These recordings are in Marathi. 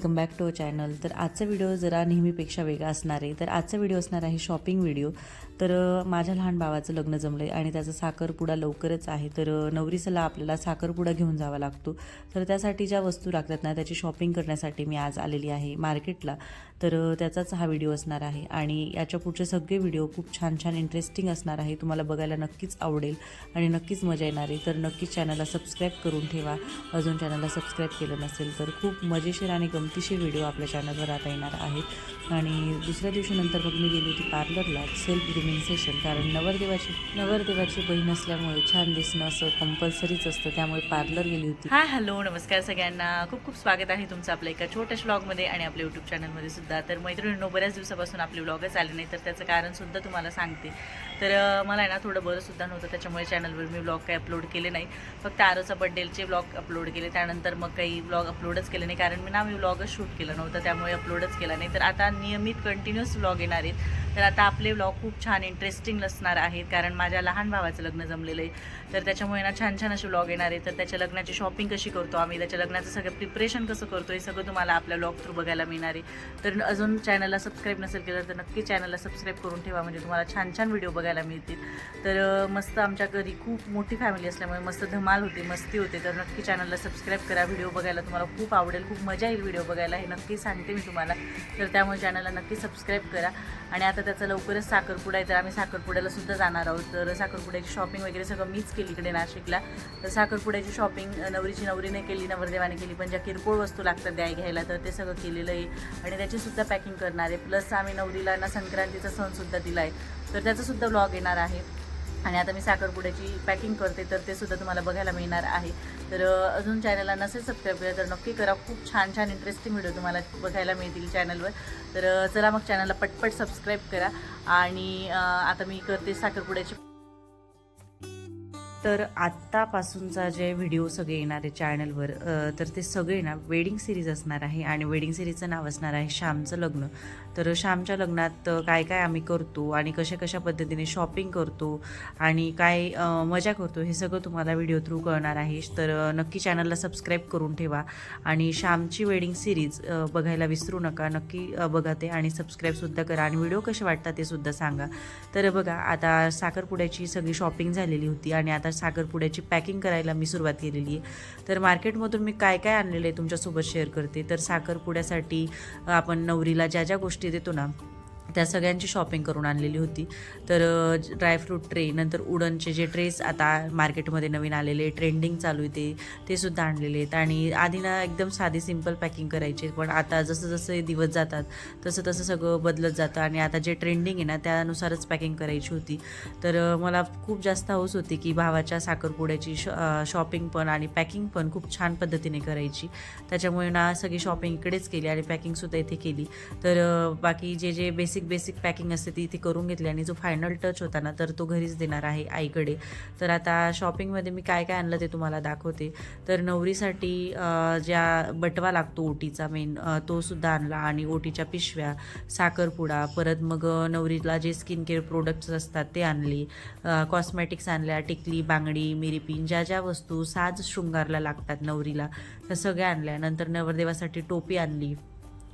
Welcome back to a channel. तर आजचा व्हिडिओ जरा नेहमीपेक्षा वेगळा असणार आहे. तर आजचा व्हिडिओ असणार आहे शॉपिंग व्हिडिओ. तर माझ्या लहान भावाचं लग्न जमलं आहे आणि त्याचा साखरपुडा लवकरच आहे. तर नवरीसला आपल्याला साखरपुडा घेऊन जावा लागतो. तर त्यासाठी ज्या वस्तू लागतात ना त्याची शॉपिंग करण्यासाठी मी आज आलेली आहे मार्केटला. तर त्याचाच हा व्हिडिओ असणार आहे आणि याच्या पुढचे सगळे व्हिडिओ खूप छान छान इंटरेस्टिंग असणार आहे. तुम्हाला बघायला नक्कीच आवडेल आणि नक्कीच मजा येणार आहे. तर नक्कीच चॅनलला सबस्क्राईब करून ठेवा. अजून चॅनलला सबस्क्राईब केलं नसेल तर खूप मजेशीर आणि गमतीशीर व्हिडिओ आपल्या चॅनलवर आता येणार आहेत. आणि दुसऱ्या दिवशीनंतर मग मी गेली होती पार्लरला सेल्फ ग्रुमिंग सेशन कारण नवरदेवाची नवरदेवाची बहीण असल्यामुळे छान दिसणं असं कंपल्सरीच असतं. त्यामुळे पार्लर गेली होती. हाय हॅलो नमस्कार सगळ्यांना. खूप खूप स्वागत आहे तुमचं आपल्या एका छोट्याशा ब्लॉगमध्ये आणि आपल्या यूट्यूब चॅनलमध्ये सुद्धा. तर मैत्रिणींनो बऱ्याच दिवसापासून आपले व्लॉगच आले नाही तर त्याचं कारण सुद्धा तुम्हाला सांगते. तर मला आहे ना थोडं बरं सुद्धा नव्हतं. त्याच्यामुळे चॅनलवर मी ब्लॉग काही अपलोड केले नाही. फक्त आरोचा बड्डेचे ब्लॉग अपलोड केले. त्यानंतर मग काही ब्लॉग अपलोडच केले नाही. कारण मी ना मी ब्लॉगच शूट केलं नव्हतं. त्यामुळे अपलोडच केला नाही. तर आता नियमित कंटिन्युअस ब्लॉग येणार आहेत. तर आता आपले ब्लॉग खूप छान इंटरेस्टिंग असणार आहेत कारण माझ्या लहान भावाचं लग्न जमलेलं आहे. तर त्याच्यामुळे ना छान छान असे ब्लॉग येणार आहे तर त्याच्या लग्नाची शॉपिंग कशी करतो आम्ही त्याच्या लग्नाचं सगळं प्रिपरेशन कसं करतो हे सगळं तुम्हाला आपल्या ब्लॉग थ्रू बघायला मिळणार आहे. तर अजून चॅनलला सबस्क्राईब नसेल केलं तर नक्की चॅनलला सबस्क्राईब करून ठेवा म्हणजे तुम्हाला छान छान व्हिडिओ बघायला मिळतील. तर मस्त आमच्या घरी खूप मोठी फॅमिली असल्यामुळे मस्त धमाल होते मस्ती होते. तर नक्की चॅनलला सबस्क्राईब करा व्हिडिओ बघायला तुम्हाला खूप आवडेल खूप मजा येईल व्हिडिओ बघायला हे नक्की सांगते मी तुम्हाला. तर त्यामुळे चॅनलला नक्की सबस्क्राईब करा. आणि आता तर त्याचा लवकरच साखरपुडा आहे तर आम्ही साखरपुड्याला सुद्धा जाणार आहोत. तर साखरपुड्याची शॉपिंग वगैरे सगळं मीच केली इकडे नाशिकला. तर साखरपुड्याची शॉपिंग नवरीची नवरीने केली नवरदेवाने केली पण ज्या किरकोळ वस्तू लागतात द्याय घ्यायला तर ते सगळं केलेलं आहे. आणि त्याची सुद्धा पॅकिंग करणार आहे. प्लस आम्ही नवरीला ना संक्रांतीचा सण सुद्धा दिला आहे तर त्याचा सुद्धा ब्लॉग येणार आहे. आणि आता मी साखरपुड्याची पॅकिंग करते तर ते सुद्धा तुम्हाला बघायला मिळणार आहे. तर अजून चॅनलला नसेल सबस्क्राईब केलं तर नक्की करा. खूप छान छान इंटरेस्टिंग व्हिडिओ तुम्हाला बघायला मिळतील चॅनलवर तर चला मग चॅनलला पटपट सबस्क्राईब करा. आणि आता मी करते साखरपुड्याची तर आत्तापासूनचा जे व्हिडिओ सगळे येणार आहे चॅनलवर तर ते सगळे ना वेडिंग सिरीज असणार आहे आणि वेडिंग सिरीजचं नाव असणार आहे श्यामचं लग्न. तर श्यामच्या लग्नात काय काय आम्ही करतो आणि कशा कशा पद्धतीने शॉपिंग करतो आणि काय मजा करतो हे सगळं तुम्हाला व्हिडिओ थ्रू कळणार आहे. तर नक्की चॅनलला सबस्क्राईब करून ठेवा आणि श्यामची वेडिंग सिरीज बघायला विसरू नका. नक्की बघा ते आणि सबस्क्राईबसुद्धा करा आणि व्हिडिओ कसे वाटतात ते सुद्धा सांगा. तर बघा आता साखरपुड्याची सगळी शॉपिंग झालेली होती आणि आता साखरपुड्याची पॅकिंग करायला मी सुरुवात केलेली आहे. तर मार्केटमधून मी काय काय आणलेलं आहे तुमच्यासोबत शेअर करते? तर साखरपुड्यासाठी आपण नवरीला ज्या ज्या गोष्टी देतो ना त्या सगळ्यांची शॉपिंग करून आणलेली होती. तर ड्रायफ्रूट ट्रे नंतर उडनचे जे ट्रेस आता मार्केटमध्ये नवीन आलेले ट्रेंडिंग चालू आहे ते सुद्धा आणलेले आहेत. आणि आधी ना एकदम साधी सिंपल पॅकिंग करायची पण आता जसं जसं दिवस जातात तसं तसं सगळं बदलत जातं. आणि आता जे ट्रेंडिंग आहे ना त्यानुसारच पॅकिंग करायची होती. तर मला खूप जास्त हौस होती की भावाच्या साखरपुड्याची शॉ शॉपिंग पण आणि पॅकिंग पण खूप छान पद्धतीने करायची. त्याच्यामुळे ना सगळी शॉपिंग इकडेच केली आणि पॅकिंगसुद्धा इथे केली. तर बाकी जे जे बेसिक बेसिक पॅकिंग असते ती इथे करून घेतली आणि जो फायनल टच होता ना तर तो घरीच देणार आहे आईकडे. तर आता शॉपिंगमध्ये मी काय काय आणलं ते तुम्हाला दाखवते. तर नवरीसाठी ज्या बटवा लागतो ओटीचा मेन तो सुद्धा आणला आणि ओटीच्या पिशव्या साखरपुडा परत मग नवरीला जे स्किन केअर प्रोडक्ट्स असतात ते आणले. कॉस्मॅटिक्स आणल्या टिकली बांगडी मिरीपिन ज्या ज्या वस्तू साज शृंगारला लागतात नवरीला त्या सगळ्या आणल्या. नंतर नवरदेवासाठी टोपी आणली.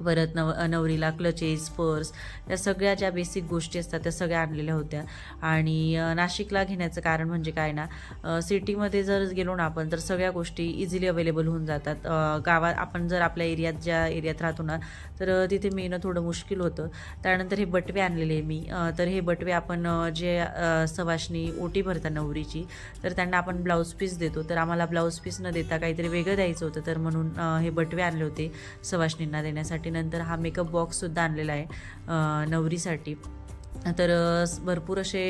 परत नव नवरीला क्लचेस पर्स या सगळ्या ज्या बेसिक गोष्टी असतात त्या सगळ्या आणलेल्या होत्या. आणि नाशिकला घेण्याचं कारण म्हणजे काय ना सिटीमध्ये जर गेलो ना आपण तर सगळ्या गोष्टी इझिली अवेलेबल होऊन जातात. गावात आपण जर आपल्या एरियात ज्या एरियात राहतो ना तर तिथे मिळणं थोडं मुश्किल होतं. त्यानंतर हे बटवे आणलेले आहे मी. तर हे बटवे आपण जे सवाशनी ओटी भरतात नवरीची तर त्यांना आपण ब्लाऊज पीस देतो. तर आम्हाला ब्लाऊज पीस न देता काहीतरी वेगळं द्यायचं होतं तर म्हणून हे बटवे आणले होते सवाशनींना देण्यासाठी. नंतर हा मेकअप बॉक्ससुद्धा आणलेला आहे नवरीसाठी. तर भरपूर असे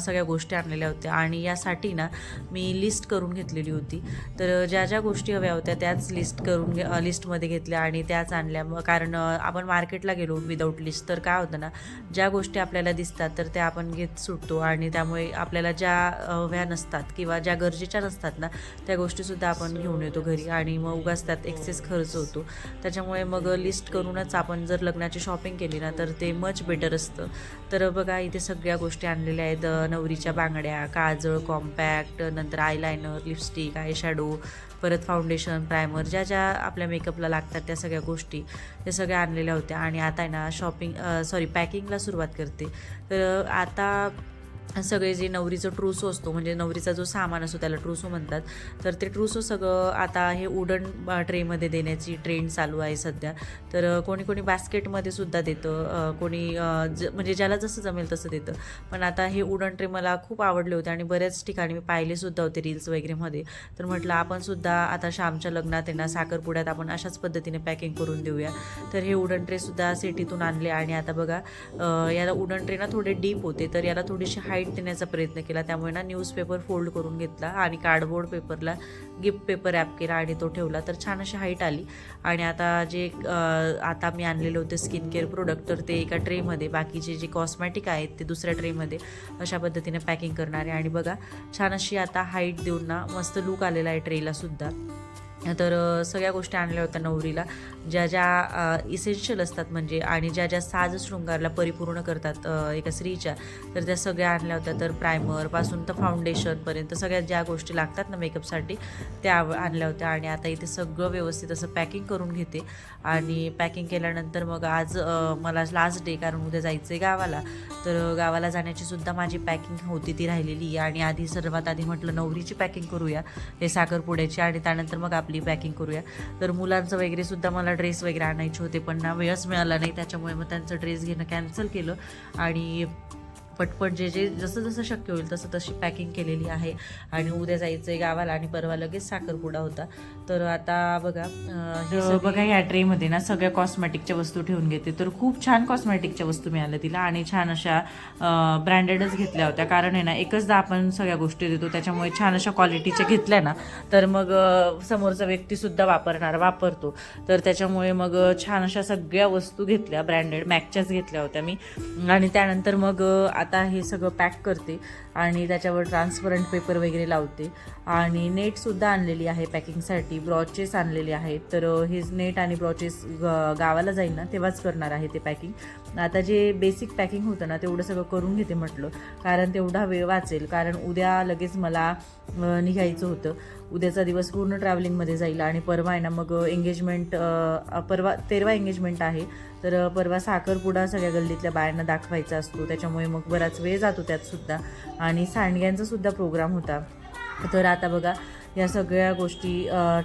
सगळ्या गोष्टी आणलेल्या होत्या. आणि यासाठी ना मी लिस्ट करून घेतलेली होती. तर ज्या ज्या गोष्टी हव्या होत्या त्याच लिस्ट करून घे लिस्टमध्ये घेतल्या आणि त्याच आणल्या. मग कारण आपण मार्केटला गेलो विदाऊट लिस्ट तर काय होतं ना ज्या गोष्टी आपल्याला दिसतात तर त्या आपण घेत सुटतो. आणि त्यामुळे आपल्याला ज्या हव्या नसतात किंवा ज्या गरजेच्या नसतात ना त्या गोष्टीसुद्धा आपण घेऊन येतो घरी. आणि मग उगाच त्यात एक्सेस खर्च होतो. त्याच्यामुळे मग लिस्ट करूनच आपण जर लग्नाची शॉपिंग केली ना तर ते मच बेटर असतं. तर बघा इथे सगळ्या गोष्टी आणलेल्या आहेत. नवरीच्या बांगड्या काजळ कॉम्पॅक्ट नंतर आयलायनर लिपस्टिक आय शॅडो परत फाउंडेशन प्रायमर ज्या ज्या आपल्या मेकअपला लागतात त्या सगळ्या गोष्टी त्या सगळ्या आणलेल्या होत्या. आणि आता आहे ना शॉपिंग सॉरी पॅकिंगला सुरुवात करते. तर आता सगळे जे नवरीचं ट्रुसो असतो म्हणजे नवरीचा जो सामान असतो त्याला ट्रुसो म्हणतात. तर ते ट्रुसो सगळं आता हे उडन ट्रेमध्ये देण्याची ट्रेंड चालू आहे सध्या. तर कोणी कोणी बास्केटमध्ये सुद्धा देतं कोणी ज म्हणजे ज्याला जसं जमेल तसं देतं. पण आता हे उडन ट्रे मला खूप आवडले होते आणि बऱ्याच ठिकाणी मी पाहिलेसुद्धा होते रील्स वगैरेमध्ये. तर म्हटलं आपण सुद्धा आता श्यामच्या लग्नात आहे ना साखरपुड्यात आपण अशाच पद्धतीने पॅकिंग करून देऊया. तर हे उडन ट्रेसुद्धा सिटीतून आणले आणि आता बघा याला उडन ट्रे ना थोडे डीप होते तर याला थोडीशी हाईट देण्याचा प्रयत्न केला. त्यामुळे ना न्यूजपेपर फोल्ड करून घेतला आणि कार्डबोर्ड पेपरला गिफ्ट पेपर ॲप केला आणि तो ठेवला. तर छान अशी हाईट आली. आणि आता जे आता मी आणलेले होते स्किन केअर प्रोडक्ट तर ते एका ट्रेमध्ये बाकीचे जे कॉस्मॅटिक आहेत ते दुसऱ्या ट्रेमध्ये अशा पद्धतीने पॅकिंग करणारे. आणि बघा छान अशी आता हाईट देऊन ना मस्त लूक आलेला आहे ट्रेला सुद्धा. तर सगळ्या गोष्टी आणल्या होत्या नवरीला. ज्या ज्या इसेन्शियल असतात म्हणजे आणि ज्या ज्या साज शृंगारला परिपूर्ण करतात एका स्त्रीच्या तर त्या सगळ्या आणल्या होत्या. तर प्रायमरपासून तर फाउंडेशनपर्यंत सगळ्या ज्या गोष्टी लागतात ना मेकअपसाठी त्या आणल्या होत्या. आणि आता इथे सगळं व्यवस्थित असं पॅकिंग करून घेते. आणि पॅकिंग केल्यानंतर मग आज मला लास्ट डे कारण उद्या जायचं आहे गावाला तर गावाला जाण्याची सुद्धा माझी पॅकिंग होती ती राहिलेली. आणि आधी सर्वात आधी म्हटलं नवरीची पॅकिंग करूया हे साखरपुड्याची. आणि त्यानंतर मग आपली पॅकिंग करूया. तर मुलांचं वगैरे सुद्धा मला ड्रेस वगैरे आणायचे होते पण ना वेळच मिळाला नाही त्याच्यामुळे मग त्यांचं ड्रेस घेणं कॅन्सल केलं. आणि पटपट जे जे जसं जसं शक्य होईल तसं तशी पॅकिंग केलेली आहे. आणि उद्या जायचं आहे गावाला आणि परवा लगेच साखरपुडा होता. तर आता बघा हे बघा या ट्रेमध्ये ना सगळ्या कॉस्मॅटिकच्या वस्तू ठेवून घेते. तर खूप छान कॉस्मॅटिकच्या वस्तू मिळाल्या तिला आणि छान अशा ब्रँडेडच घेतल्या होत्या. कारण आहे ना एकचदा आपण सगळ्या गोष्टी देतो त्याच्यामुळे छान अशा क्वालिटीच्या घेतल्या ना तर मग समोरचा व्यक्तीसुद्धा वापरणार वापरतो. तर त्याच्यामुळे मग छान अशा सगळ्या वस्तू घेतल्या ब्रँडेड मॅकच्याच घेतल्या होत्या मी. आणि त्यानंतर मग अं, आता हे सगळं पॅक करते आणि त्याच्यावर ट्रान्सपरंट पेपर वगैरे लावते. आणि नेटसुद्धा आणलेली आहे पॅकिंगसाठी ब्रॉचेस आणलेले आहेत. तर हे नेट आणि ब्रॉचेस ग गावाला जाईल ना तेव्हाच करणार आहे ते पॅकिंग आता जे बेसिक पॅकिंग होतं ना तेवढं सगळं करून घेते म्हटलं. कारण तेवढा वेळ वाचेल. कारण उद्या लगेच मला निघायचं होतं. उद्याचा दिवस पूर्ण ट्रॅव्हलिंगमध्ये जाईल आणि परवा आहे ना मग एंगेजमेंट परवा तेरवा एंगेजमेंट आहे. तर परवा साखरपुडा सगळ्या गल्लीतल्या बायांना दाखवायचा असतो. त्याच्यामुळे मग बराच वेळ जातो त्यातसुद्धा आणि सांडग्यांचासुद्धा प्रोग्राम होता. तर आता बघा या सगळ्या गोष्टी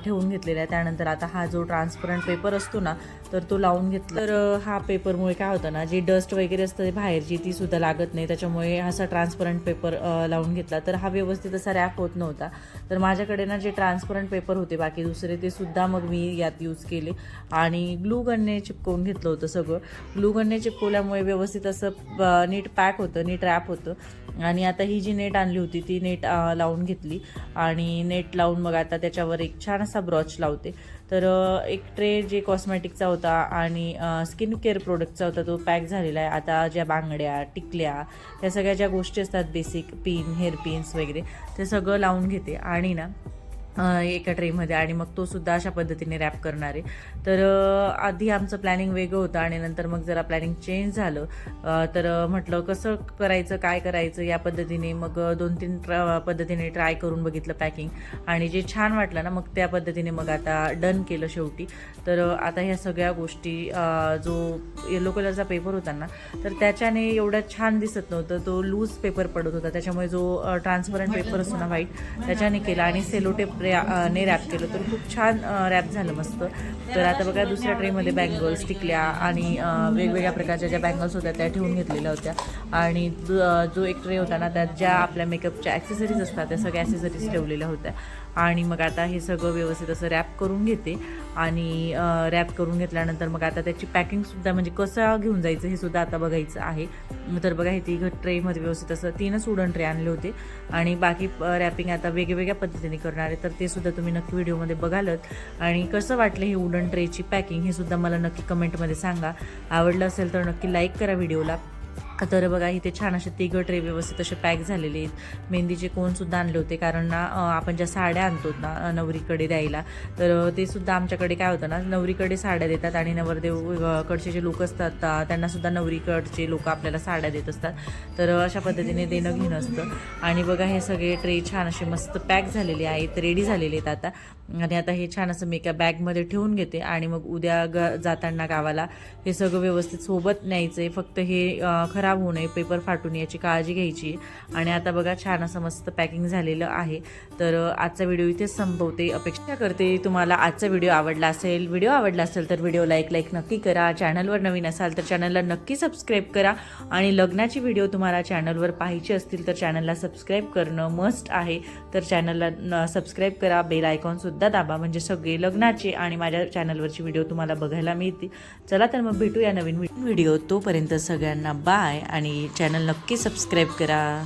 ठेवून घेतलेल्या आहेत. त्यानंतर आता हा जो ट्रान्सपरंट पेपर असतो ना तर तो लावून घेतला. तर हा पेपरमुळे काय होतं ना जी डस्ट वगैरे असते बाहेरची ती सुद्धा लागत नाही. त्याच्यामुळे असा ट्रान्सपरंट पेपर लावून घेतला. तर हा व्यवस्थित असा रॅप होत नव्हता. तर माझ्याकडे ना जे ट्रान्सपरंट पेपर होते बाकी दुसरे ते सुद्धा मग मी यात यूज केले. आणि ग्लू गनने चिपकवून घेतलं होतं सगळं. ग्लू गनने चिपकवल्यामुळे व्यवस्थित असं नीट पॅक होतं नीट रॅप होतं. आणि आता ही जी नेट आणली होती ती नेट लावून घेतली. आणि नेट लावून मग आता त्याच्यावर एक छान असा ब्रॉच लावते. तर एक ट्रे जे कॉस्मॅटिकचा होता आणि स्किन केअर प्रोडक्टचा होता तो पॅक झालेला आहे. आता ज्या बांगड्या टिकल्या त्या सगळ्या ज्या गोष्टी असतात बेसिक पिन हेअर पिन्स वगैरे ते सगळं लावून घेते. आणि ना एका ट्रेमध्ये आणि मग तो सुद्धा अशा पद्धतीने रॅप करणार आहे. तर आधी आमचं प्लॅनिंग वेगळं होतं आणि नंतर मग जरा प्लॅनिंग चेंज झालं. तर म्हटलं कसं करायचं काय करायचं या पद्धतीने मग दोन तीन ट्र पद्धतीने ट्राय करून बघितलं पॅकिंग. आणि जे छान वाटलं ना मग त्या पद्धतीने मग आता डन केलं शेवटी. तर आता ह्या सगळ्या गोष्टी जो येलो कलरचा पेपर होता ना तर त्याच्याने एवढं छान दिसत नव्हतं. तो लूज पेपर पडत होता. त्याच्यामुळे जो ट्रान्सपरंट पेपर असतो ना व्हाईट त्याच्याने केला आणि सेलोटेप ने रॅप केलं. तर खूप छान रॅप झालं मस्त. तर आता बघा दुसऱ्या ट्रेमध्ये बँगल्स टिकल्या आणि वेगवेगळ्या प्रकारच्या ज्या बँगल्स होत्या त्या ठेवून घेतलेल्या होत्या. आणि जो जो एक ट्रे होता ना त्यात ज्या आपल्या मेकअपच्या ॲक्सेसरीज असतात त्या सगळ्या ॲक्सेसरीज ठेवलेल्या होत्या. आणि मग आता हे सगळं व्यवस्थित असं रॅप करून घेते. आणि रॅप करून घेतल्यानंतर मग आता त्याची पॅकिंगसुद्धा म्हणजे कसं घेऊन जायचं हे सुद्धा आता बघायचं आहे. तर बघा हे ती ट्रेमध्ये व्यवस्थित असं तीनच उडण ट्रे आणले होते. आणि बाकी रॅपिंग आता वेगवेगळ्या पद्धतीने करणार आहे. तर ते सुद्धा तुम्ही नक्की व्हिडिओमध्ये बघालत. आणि कसं वाटलं हे उडन ट्रेची पॅकिंग हे सुद्धा मला नक्की कमेंटमध्ये सांगा. आवडलं असेल तर नक्की लाईक करा व्हिडिओला. तर बघा इथे छान असे तिघं ट्रे व्यवस्थित असे पॅक झालेले आहेत. मेहंदीचे कोणसुद्धा आणले होते कारण ना आपण ज्या साड्या आणतो ना नवरीकडे द्यायला तर ते सुद्धा आमच्याकडे काय होतं ना नवरीकडे साड्या देतात आणि नवरदेव कडचे जे लोक असतात त्यांनासुद्धा त्यांना सुद्धा नवरीकडचे लोक आपल्याला साड्या देत असतात. तर अशा पद्धतीने देणं घेणं असतं. आणि बघा हे सगळे ट्रे छान असे मस्त पॅक झालेले आहेत रेडी झालेले आहेत आता. आणि आता हे छान असं मी एका बॅगमध्ये ठेवून घेते आणि मग उद्या ग जाताना गावाला हे सगळं व्यवस्थित सोबत न्यायचं आहे फक्त हे खरं खराब होऊ नये पेपर फाटू नये याची काळजी घ्यायची. आणि आता बघा छान असं मस्त पॅकिंग झालेलं आहे. तर आजचा व्हिडिओ इथेच संपवते. अपेक्षा करते तुम्हाला आजचा व्हिडिओ आवडला असेल. व्हिडिओ आवडला असेल तर व्हिडिओ लाईक लाईक नक्की करा. चॅनलवर नवीन असाल तर चॅनलला नक्की सबस्क्राईब करा. आणि लग्नाची व्हिडिओ तुम्हाला चॅनलवर पाहिजे असतील तर चॅनलला सबस्क्राईब करणं मस्ट आहे. तर चॅनलला न सबस्क्राईब करा. बेल आयकॉनसुद्धा दाबा. म्हणजे सगळे लग्नाचे आणि माझ्या चॅनलवरची व्हिडिओ तुम्हाला बघायला मिळतील. चला तर मग भेटूया नवीन व्हिडिओ तोपर्यंत सगळ्यांना बाय आणि चॅनल नक्की सबस्क्राईब करा.